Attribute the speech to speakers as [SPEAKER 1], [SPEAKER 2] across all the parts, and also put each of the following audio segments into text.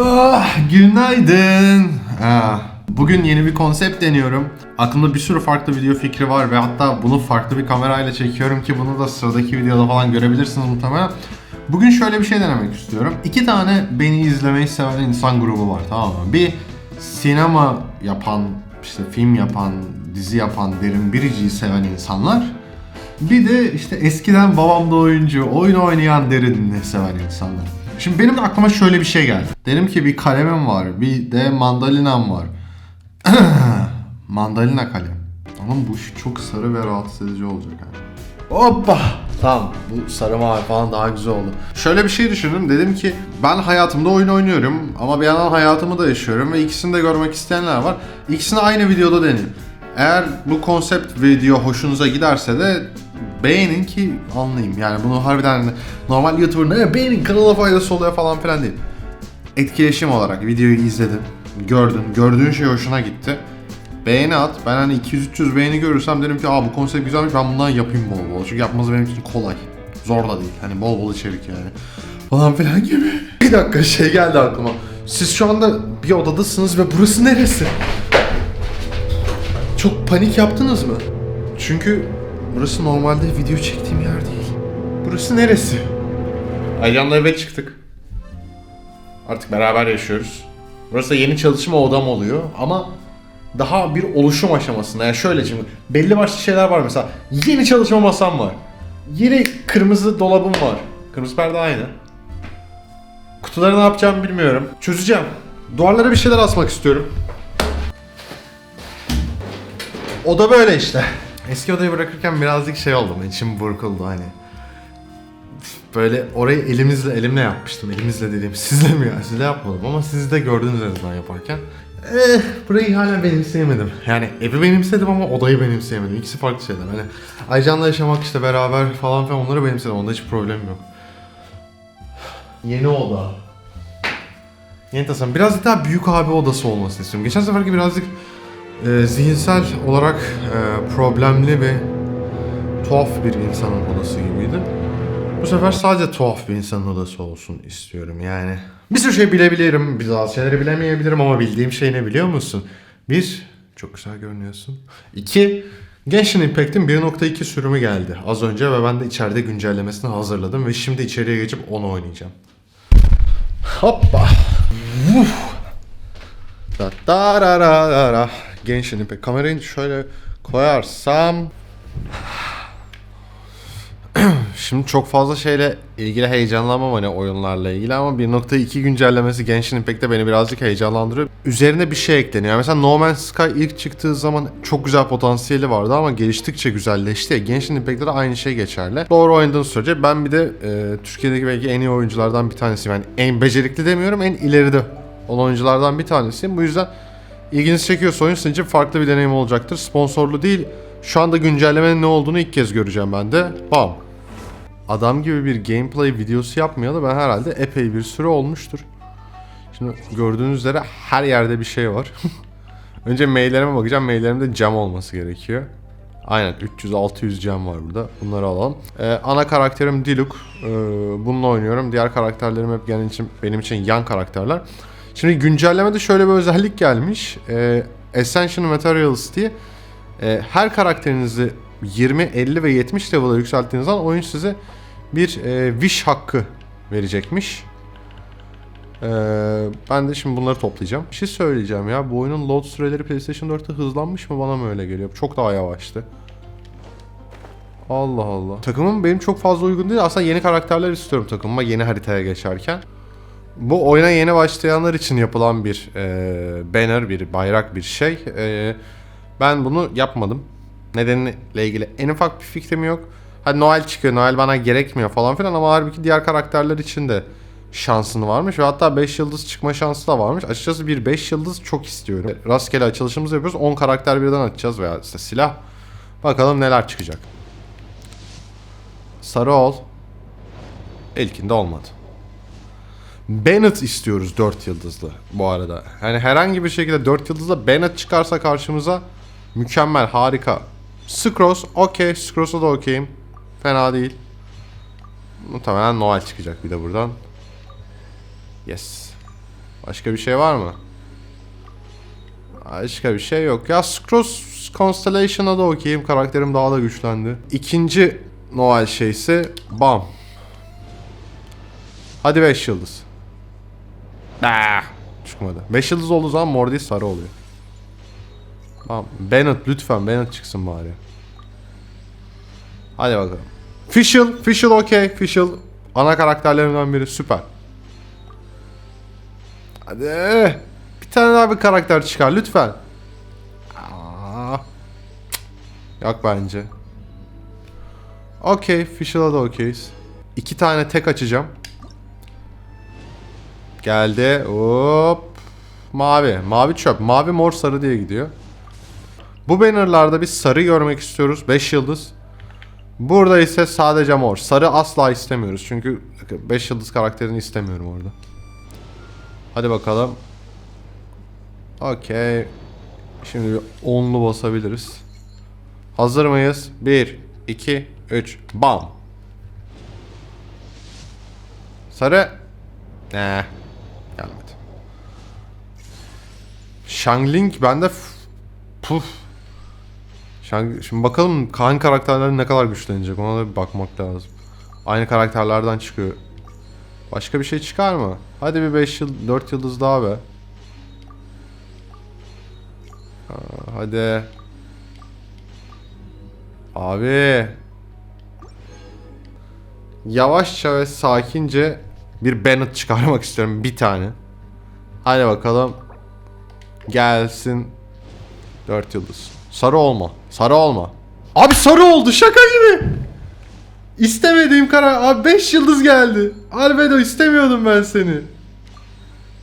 [SPEAKER 1] Ah, günaydın. Ah, bugün yeni bir konsept deniyorum. Aklımda bir sürü farklı video fikri var ve hatta bunu farklı bir kamerayla çekiyorum ki bunu da sıradaki videoda falan görebilirsiniz muhtemelen. Bugün şöyle bir şey denemek istiyorum. İki tane beni izlemeyi seven insan grubu var tamam mı? Bir sinema yapan, işte film yapan, dizi yapan, derin biriciyi seven insanlar. Bir de işte eskiden babam da oyuncu, oyun oynayan derinini seven insanlar. Şimdi benim de aklıma şöyle bir şey geldi. Dedim ki bir kalemim var, bir de mandalinam var. Mandalina kalem. Ama bu çok sarı ve rahatsız edici olacak yani. Hoppa! Tamam bu sarı mavi falan daha güzel oldu. Şöyle bir şey düşündüm. Dedim ki ben hayatımda oyun oynuyorum ama bir yandan hayatımı da yaşıyorum ve ikisini de görmek isteyenler var. İkisini aynı videoda deneyim. Eğer bu konsept video hoşunuza giderse de beğenin ki anlayayım. Yani bunu harbiden normal YouTuber'ın "E, beğenin kanala faydası oluyor falan filan değil. Etkileşim olarak videoyu izledin, gördün, gördüğün şey hoşuna gitti. Beğeni at. Ben hani 200-300 beğeni görürsem derim ki aa bu konsept güzelmiş ben bundan yapayım bol bol. Çünkü yapması benim için kolay. Zor da değil. Hani bol bol içerik yani. Falan filan gibi. Bir dakika şey geldi aklıma. Siz şu anda bir odadasınız ve burası neresi? Çok panik yaptınız mı? Çünkü burası normalde video çektiğim yer değil. Burası neresi? Aycan'la eve çıktık. Artık beraber yaşıyoruz. Burası yeni çalışma odam oluyor ama daha bir oluşum aşamasında. Yani şöyle şimdi belli başlı şeyler var mesela. Yeni çalışma masam var. Yeni kırmızı dolabım var. Kırmızı perde aynı. Kutuları ne yapacağımı bilmiyorum. Çözeceğim. Duvarlara bir şeyler asmak istiyorum. O da böyle işte. Eski odayı bırakırken birazcık şey oldum. İçim burkuldu hani. Böyle orayı elimizle elimle yapmıştım. Elimizle dediğim sizle mi ya? Sizle yapmadım ama siz de gördünüz en azından yaparken. Eh, burayı hala benimseyemedim. Yani evi benimsedim ama odayı benimseyemedim. İkisi farklı şeyler. Hani Aycan'la yaşamak işte beraber falan filan onları benimsedim. Onda hiç problem yok. Yeni oda. Yeni tasarım. Biraz daha büyük abi odası olmasını istiyorum. Geçen seferki birazcık e, zihinsel olarak e, problemli ve tuhaf bir insanın odası gibiydi. Bu sefer sadece tuhaf bir insanın odası olsun istiyorum yani. Bir sürü şey bilebilirim, bazı şeyleri bilemeyebilirim ama bildiğim şey ne biliyor musun? Bir, çok güzel görünüyorsun. İki, Genshin Impact'in 1.2 sürümü geldi az önce ve ben de içeride güncellemesini hazırladım ve şimdi içeriye geçip onu oynayacağım. Hoppa. Vuf. Da da ra ra ra. Genshin Impact. Kamerayı şöyle koyarsam Şimdi çok fazla şeyle ilgili heyecanlanmam hani oyunlarla ilgili ama 1.2 güncellemesi Genshin Impact'te beni birazcık heyecanlandırıyor. Üzerine bir şey ekleniyor. Mesela No Man's Sky ilk çıktığı zaman çok güzel potansiyeli vardı ama geliştikçe güzelleşti. Genshin Impact'te de aynı şey geçerli. Doğru oynadığın sürece ben bir de e, Türkiye'deki belki en iyi oyunculardan bir tanesiyim. Yani en becerikli demiyorum en ileride olan oyunculardan bir tanesiyim. Bu yüzden ilginizi çekiyorsa oyun sizin için farklı bir deneyim olacaktır. Sponsorlu değil. Şu anda güncellemenin ne olduğunu ilk kez göreceğim ben de. Bam adam gibi bir gameplay videosu yapmayalı ben herhalde epey bir süre olmuştur. Şimdi gördüğünüz üzere her yerde bir şey var. Önce maillerime bakacağım. Maillerimde cam olması gerekiyor. Aynen 300-600 cam var burada. Bunları alalım. Ee, ana karakterim Diluc. Ee, bununla oynuyorum. Diğer karakterlerim hep benim için, benim için yan karakterler. Şimdi güncellemede şöyle bir özellik gelmiş. Ee, Essential Materials diye e, her karakterinizi 20, 50 ve 70 level'a yükselttiğiniz zaman oyun size bir e, wish hakkı verecekmiş. E, ben de şimdi bunları toplayacağım. Bir şey söyleyeceğim ya. Bu oyunun load süreleri PlayStation 4'te hızlanmış mı bana mı öyle geliyor? Çok daha yavaştı. Allah Allah. Takımım benim çok fazla uygun değil. Aslında yeni karakterler istiyorum takımıma yeni haritaya geçerken. Bu oyuna yeni başlayanlar için yapılan bir e, banner, bir bayrak, bir şey. E, ben bunu yapmadım. Nedeniyle ilgili en ufak bir fikrim yok. Hadi Noel çıkıyor, Noel bana gerekmiyor falan filan ama halbuki diğer karakterler için de şansını varmış ve hatta 5 yıldız çıkma şansı da varmış. Açıkçası bir 5 yıldız çok istiyorum. Rastgele açılışımızı yapıyoruz. 10 karakter birden açacağız veya işte silah. Bakalım neler çıkacak. Sarı ol. İlkinde olmadı. Bennett istiyoruz 4 yıldızlı bu arada. Yani herhangi bir şekilde 4 yıldızlı Bennett çıkarsa karşımıza mükemmel, harika. Scrolls, okey. Scrolls'a da okeyim. Fena değil. Muhtemelen Noel çıkacak bir de buradan. Yes. Başka bir şey var mı? Başka bir şey yok. Ya Scrolls Constellation'a da okeyim. Karakterim daha da güçlendi. İkinci Noel şeysi bam. Hadi 5 yıldız. Ah, çıkmadı. 5 yıldız olduğu zaman mor değil sarı oluyor. Tamam. Bennett lütfen Bennett çıksın bari. Hadi bakalım. Fischl, Fischl okey. Fischl ana karakterlerinden biri süper. Hadi. Bir tane daha bir karakter çıkar lütfen. Aa. Yok bence. Okey. Fischl'a da okeyiz. İki tane tek açacağım. Geldi. Hop. Mavi. Mavi çöp. Mavi mor sarı diye gidiyor. Bu bannerlarda biz sarı görmek istiyoruz. 5 yıldız. Burada ise sadece mor. Sarı asla istemiyoruz. Çünkü 5 yıldız karakterini istemiyorum orada. Hadi bakalım. Okey. Şimdi bir onlu basabiliriz. Hazır mıyız? 1, 2, 3. Bam. Sarı. Ne? Gelmedi. Shangling bende puf. Shang- Şimdi bakalım Kaan karakterleri ne kadar güçlenecek ona da bir bakmak lazım. Aynı karakterlerden çıkıyor. Başka bir şey çıkar mı? Hadi bir 5 yıl 4 yıldız daha be. Hadi. Abi. Yavaşça ve sakince bir Bennett çıkarmak istiyorum bir tane. Hadi bakalım. Gelsin. 4 yıldız. Sarı olma. Sarı olma. Abi sarı oldu şaka gibi. İstemediğim kara. Abi 5 yıldız geldi. Albedo istemiyordum ben seni.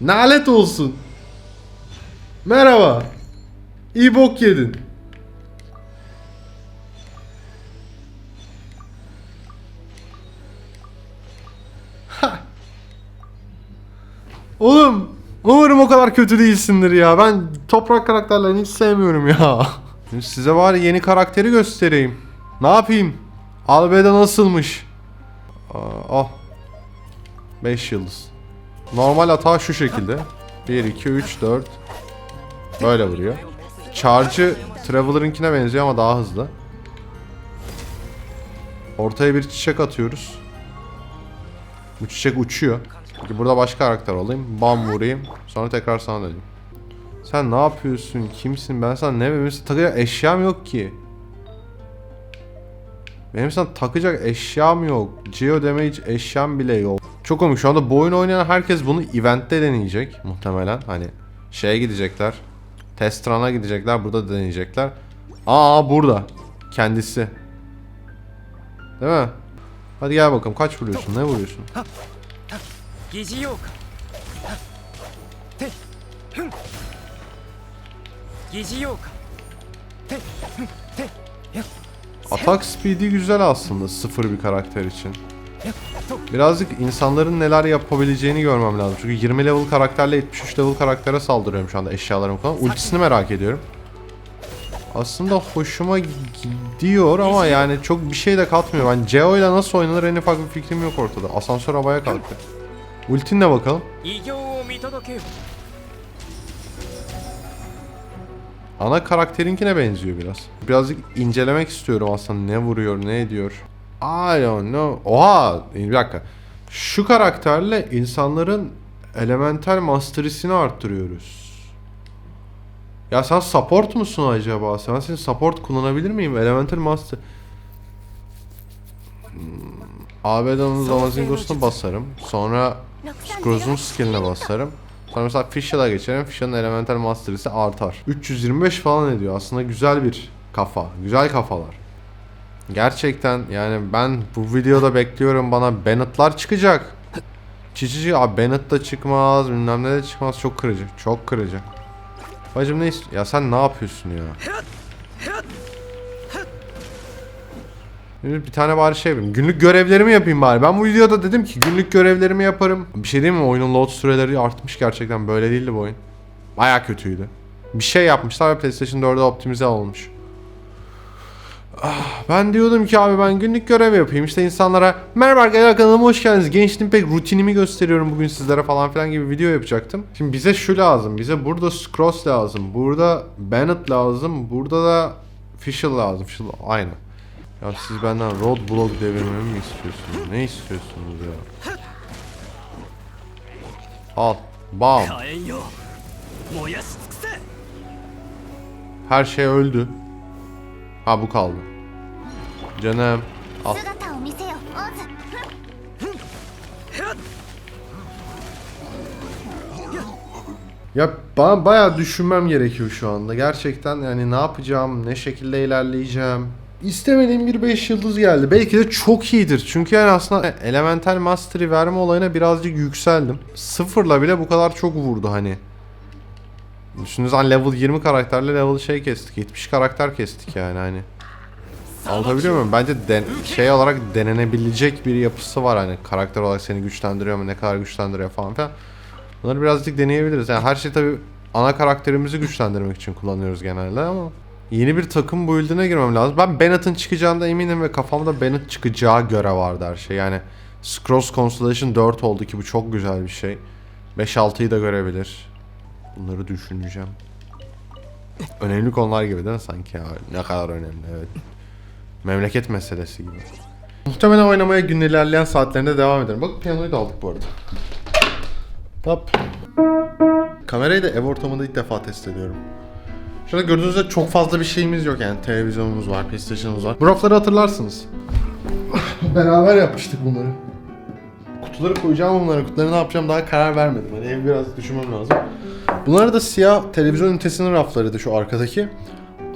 [SPEAKER 1] Nalet olsun. Merhaba. İyi bok yedin. Oğlum umarım o kadar kötü değilsindir ya. Ben toprak karakterlerini hiç sevmiyorum ya. Size var yeni karakteri göstereyim. Ne yapayım? Albedo nasılmış? Aa, oh. 5 yıldız. Normal hata şu şekilde. 1, 2, 3, 4. Böyle vuruyor. Charge'ı Traveler'ınkine benziyor ama daha hızlı. Ortaya bir çiçek atıyoruz. Bu çiçek uçuyor. Peki burada başka karakter olayım. Bam vurayım. Sonra tekrar sana döneyim. Sen ne yapıyorsun? Kimsin? Ben sana ne sana takacak eşyam yok ki. Benim sana takacak eşyam yok. Geo damage eşyam bile yok. Çok komik. Şu anda bu oyunu oynayan herkes bunu eventte deneyecek muhtemelen. Hani şeye gidecekler. Test run'a gidecekler. Burada deneyecekler. Aa burada. Kendisi. Değil mi? Hadi gel bakalım. Kaç vuruyorsun? Ne vuruyorsun?
[SPEAKER 2] Gezi yok. Gezi yok.
[SPEAKER 1] Atak speed'i güzel aslında sıfır bir karakter için. Birazcık insanların neler yapabileceğini görmem lazım. Çünkü 20 level karakterle 73 level karaktere saldırıyorum şu anda eşyalarım falan. Ultisini merak ediyorum. Aslında hoşuma gidiyor ama yani çok bir şey de katmıyor. Ben yani Geo ile nasıl oynanır en ufak bir fikrim yok ortada. Asansör havaya kalktı. Ultinle bakalım. Ana karakterinkine benziyor biraz. Birazcık incelemek istiyorum aslında ne vuruyor ne ediyor. I don't know. Oha bir dakika. Şu karakterle insanların elemental masterisini arttırıyoruz. Ya sen support musun acaba? Sen seni support kullanabilir miyim? Elemental master. Hmm. ABD'nin Zamazingos'unu basarım. Sonra Scroz'un skill'ine basarım. Sonra mesela Fisher'a geçerim. Fisher'ın Elemental Mastery'si artar. 325 falan ediyor. Aslında güzel bir kafa. Güzel kafalar. Gerçekten yani ben bu videoda bekliyorum bana Bennett'lar çıkacak. Çiçici abi Bennett da çıkmaz bilmem ne de çıkmaz çok kırıcı çok kırıcı. Bacım ne ist- ya sen ne yapıyorsun ya? Şimdi bir tane bari şey yapayım. Günlük görevlerimi yapayım bari. Ben bu videoda dedim ki günlük görevlerimi yaparım. Bir şey diyeyim mi? Oyunun load süreleri artmış gerçekten. Böyle değildi bu oyun. Baya kötüydü. Bir şey yapmışlar ve PlayStation 4'e optimize olmuş. Ah, Ben diyordum ki abi ben günlük görev yapayım. İşte insanlara merhaba arkadaşlar kanalıma hoş geldiniz. Gençliğin pek rutinimi gösteriyorum bugün sizlere falan filan gibi video yapacaktım. Şimdi bize şu lazım. Bize burada Scrolls lazım. Burada Bennett lazım. Burada da Fischl lazım. Fischl aynı. Ya siz benden roadblock devirmemi mi istiyorsunuz? Ne istiyorsunuz ya? Al. Bam. Her şey öldü. Ha bu kaldı. Canım. Al. Ya bana bayağı düşünmem gerekiyor şu anda. Gerçekten yani ne yapacağım, ne şekilde ilerleyeceğim. İstemediğim bir 5 yıldız geldi. Belki de çok iyidir. Çünkü yani aslında Elemental Mastery verme olayına birazcık yükseldim. Sıfırla bile bu kadar çok vurdu hani. Düşündüğünüz an level 20 karakterle level şey kestik. 70 karakter kestik yani hani. Anlatabiliyor muyum? Bence den- şey olarak denenebilecek bir yapısı var hani. Karakter olarak seni güçlendiriyor mu, ne kadar güçlendiriyor falan filan. Bunları birazcık deneyebiliriz. Yani her şey tabii ana karakterimizi güçlendirmek için kullanıyoruz genelde ama yeni bir takım build'ine girmem lazım. Ben Bennett'ın çıkacağında eminim ve kafamda Bennett çıkacağı göre vardı her şey. Yani Scrolls Constellation 4 oldu ki bu çok güzel bir şey. 5-6'yı da görebilir. Bunları düşüneceğim. Önemli konular gibi değil mi sanki ya? Ne kadar önemli evet. Memleket meselesi gibi. Muhtemelen oynamaya gün ilerleyen saatlerinde devam ederim. Bak piyanoyu da aldık bu arada. Hop. Kamerayı da ev ortamında ilk defa test ediyorum. Şurada gördüğünüz üzere çok fazla bir şeyimiz yok yani. Televizyonumuz var, PlayStation'ımız var. Bu rafları hatırlarsınız. Beraber yapmıştık bunları. Kutuları koyacağım bunları. Kutuları ne yapacağım daha karar vermedim. Hani ev biraz düşünmem lazım. Bunlar da siyah televizyon ünitesinin raflarıydı şu arkadaki.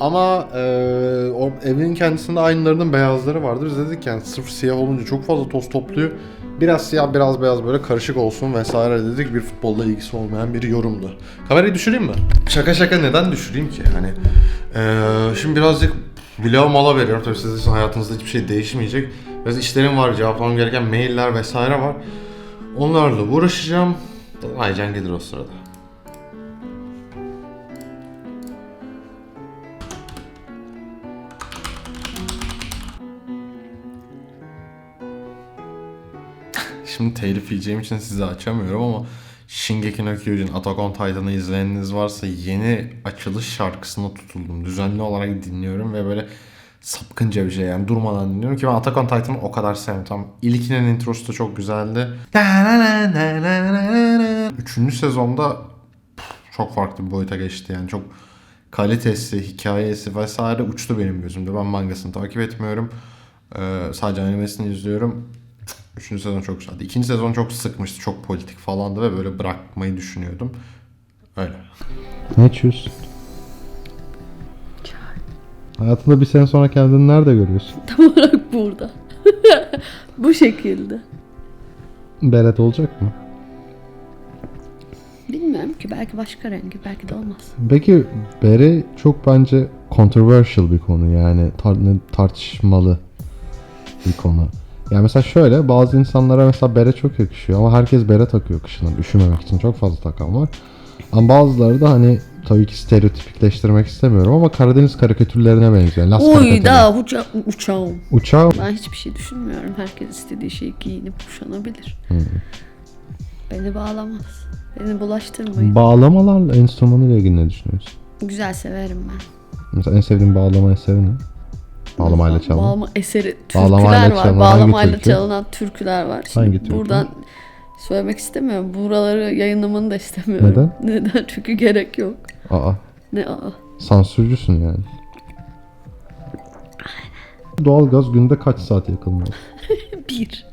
[SPEAKER 1] Ama eee o evin kendisinde aynılarının beyazları vardır. Biz dedik yani sırf siyah olunca çok fazla toz topluyor. Biraz siyah biraz beyaz böyle karışık olsun vesaire dedik. Bir futbolla ilgisi olmayan bir yorumdu. Kamerayı düşüreyim mi? Şaka şaka neden düşüreyim ki? Hani eee, şimdi birazcık vlog mola veriyorum. Tabii sizin hayatınızda hiçbir şey değişmeyecek. Biraz işlerim var, cevaplamam gereken mailler vesaire var. Onlarla uğraşacağım. Aycan gelir o sırada. Şimdi telif yiyeceğim için size açamıyorum ama Shingeki no Kyojin Attack on Titan'ı izleyeniniz varsa yeni açılış şarkısına tutuldum. Düzenli olarak dinliyorum ve böyle sapkınca bir şey yani durmadan dinliyorum ki ben Attack on Titan'ı o kadar sevdim. Tam ilkinin introsu da çok güzeldi. Üçüncü sezonda çok farklı bir boyuta geçti yani çok kalitesi, hikayesi vesaire uçtu benim gözümde. Ben mangasını takip etmiyorum. Ee, sadece animesini izliyorum. Üçüncü sezon çok güzeldi. İkinci sezon çok sıkmıştı. Çok politik falandı ve böyle bırakmayı düşünüyordum. Öyle.
[SPEAKER 3] Ne içiyorsun? Hayatında bir sene sonra kendini nerede görüyorsun?
[SPEAKER 4] Tam olarak burada. Bu şekilde.
[SPEAKER 3] Beret olacak mı?
[SPEAKER 4] Bilmiyorum ki belki başka rengi belki de olmaz.
[SPEAKER 3] Peki bere çok bence controversial bir konu yani tar- tartışmalı bir konu. Yani mesela şöyle bazı insanlara mesela bere çok yakışıyor ama herkes bere takıyor kışın üşümemek için çok fazla takan var. Ama bazıları da hani tabii ki stereotipikleştirmek istemiyorum ama Karadeniz karikatürlerine benziyor. Las
[SPEAKER 4] Oy da uça uçağım.
[SPEAKER 3] Uçağı
[SPEAKER 4] Ben hiçbir şey düşünmüyorum. Herkes istediği şeyi giyinip kuşanabilir. Beni bağlamaz. Beni bulaştırmayın.
[SPEAKER 3] bağlamalarla enstrümanıyla ilgili ne düşünüyorsun?
[SPEAKER 4] Güzel severim ben.
[SPEAKER 3] Mesela en sevdiğin bağlama eseri ne? Bağlamayla çalan.
[SPEAKER 4] Bağlama eseri
[SPEAKER 3] Bağlamayla
[SPEAKER 4] türküler var.
[SPEAKER 3] çalınan
[SPEAKER 4] Bağlamayla
[SPEAKER 3] türkü?
[SPEAKER 4] çalınan türküler var. Şimdi
[SPEAKER 3] Hangi türkü?
[SPEAKER 4] buradan söylemek istemiyorum. Buraları yayınlamanı da istemiyorum.
[SPEAKER 3] Neden?
[SPEAKER 4] Neden? Çünkü gerek yok.
[SPEAKER 3] Aa,
[SPEAKER 4] Ne aa.
[SPEAKER 3] sansürcüsün yani. Doğalgaz günde kaç saat yakılmalı?
[SPEAKER 4] Bir.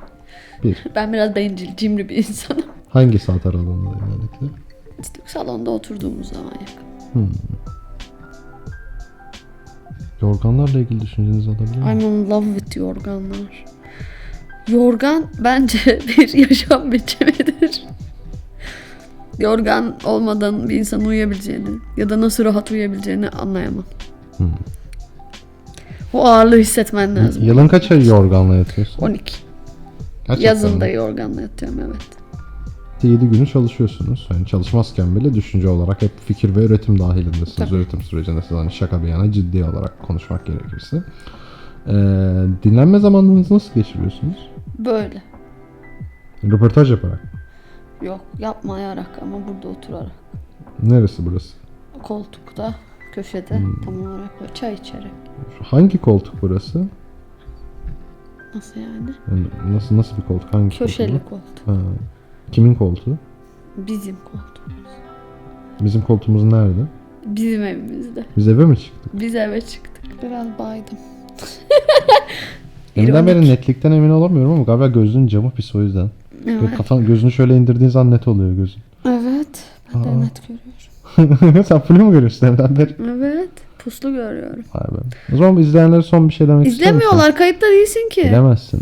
[SPEAKER 3] Bir.
[SPEAKER 4] Ben biraz bencil, cimri bir insanım.
[SPEAKER 3] Hangi saat aralığında genellikle?
[SPEAKER 4] İşte salonda oturduğumuz zaman yakın.
[SPEAKER 3] Yorganlarla ilgili düşüncenizi alabilir miyim?
[SPEAKER 4] I'm in love with yorganlar. Yorgan bence bir yaşam biçimidir. Yorgan olmadan bir insan uyuyabileceğini ya da nasıl rahat uyuyabileceğini anlayamam. O ağırlığı hissetmen lazım.
[SPEAKER 3] Yılın kaç ayı yorganla yatıyorsun?
[SPEAKER 4] 12.
[SPEAKER 3] Gerçekten
[SPEAKER 4] Yazın da
[SPEAKER 3] mi?
[SPEAKER 4] yorganla yatıyorum evet.
[SPEAKER 3] 7 günü çalışıyorsunuz. Yani çalışmazken bile düşünce olarak hep fikir ve üretim dahilindesiniz.
[SPEAKER 4] Tabii.
[SPEAKER 3] Üretim sürecinde siz hani şaka bir yana ciddi olarak konuşmak gerekirse.
[SPEAKER 1] Ee, dinlenme zamanlarınızı nasıl geçiriyorsunuz?
[SPEAKER 4] Böyle.
[SPEAKER 1] Röportaj yaparak.
[SPEAKER 4] Yok yapmayarak ama burada oturarak.
[SPEAKER 1] Neresi burası?
[SPEAKER 4] Koltukta, köşede tam olarak böyle çay içerek.
[SPEAKER 1] Hangi koltuk burası?
[SPEAKER 4] Nasıl yani?
[SPEAKER 1] Yani nasıl nasıl bir koltuk? Hangi
[SPEAKER 4] Köşeli
[SPEAKER 1] koltuk?
[SPEAKER 4] koltuk.
[SPEAKER 1] Ha. Kimin koltuğu?
[SPEAKER 4] Bizim koltuğumuz.
[SPEAKER 1] Bizim koltuğumuz nerede?
[SPEAKER 4] Bizim evimizde.
[SPEAKER 1] Biz eve mi çıktık?
[SPEAKER 4] Biz eve çıktık. Biraz baydım.
[SPEAKER 1] Deminden beri netlikten emin olamıyorum ama galiba gözünün camı pis o yüzden.
[SPEAKER 4] Evet.
[SPEAKER 1] Kafan, gözünü şöyle indirdiğin zaman net oluyor gözün.
[SPEAKER 4] Evet. Ben de
[SPEAKER 1] Aa.
[SPEAKER 4] net görüyorum.
[SPEAKER 1] Sen full mu görüyorsun deminden beri?
[SPEAKER 4] Evet. Puslu görüyorum.
[SPEAKER 1] Vay be. O zaman izleyenlere son bir şey demek misin?
[SPEAKER 4] İzlemiyorlar. Kayıtta değilsin ki.
[SPEAKER 1] Bilemezsin.